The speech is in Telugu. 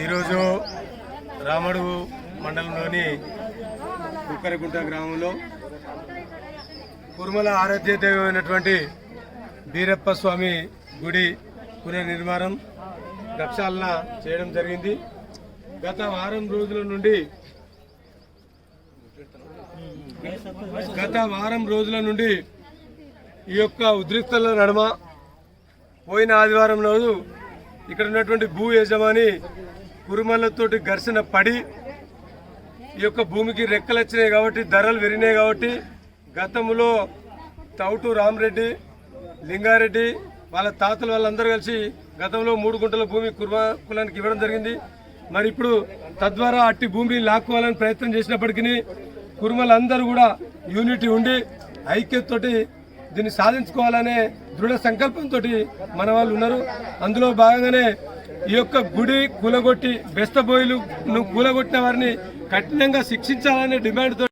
ఈరోజు రామడు మండలంలోని కుక్కరగుంట గ్రామంలో కుర్మల ఆరాధ్య దైవమైనటువంటి బీరప్ప స్వామి గుడి పునర్నిర్మాణం ప్రక్షాళన చేయడం జరిగింది. గత వారం రోజుల నుండి గత వారం రోజుల నుండి ఈ యొక్క ఉద్రిక్తల నడుమ పోయిన ఆదివారం రోజు ఇక్కడ ఉన్నటువంటి భూ యజమాని కురుమలతోటి ఘర్షణ పడి ఈ యొక్క భూమికి రెక్కలు వచ్చినాయి కాబట్టి ధరలు పెరిగినాయి కాబట్టి గతంలో తౌటు రామరెడ్డి లింగారెడ్డి వాళ్ళ తాతలు వాళ్ళందరూ కలిసి గతంలో మూడు గుంటల భూమి కుర్మ కులానికి ఇవ్వడం జరిగింది. మరి ఇప్పుడు తద్వారా అట్టి భూమిని లాక్కోవాలని ప్రయత్నం చేసినప్పటికీ కుర్మలందరూ కూడా యూనిటీ ఉండి ఐక్యతతోటి దీన్ని సాధించుకోవాలనే దృఢ సంకల్పంతో మన వాళ్ళు ఉన్నారు. అందులో భాగంగానే ఈ యొక్క గుడి కూలగొట్టి బెస్తబోయిలు కూలగొట్టిన వారిని కఠినంగా శిక్షించాలనే డిమాండ్తో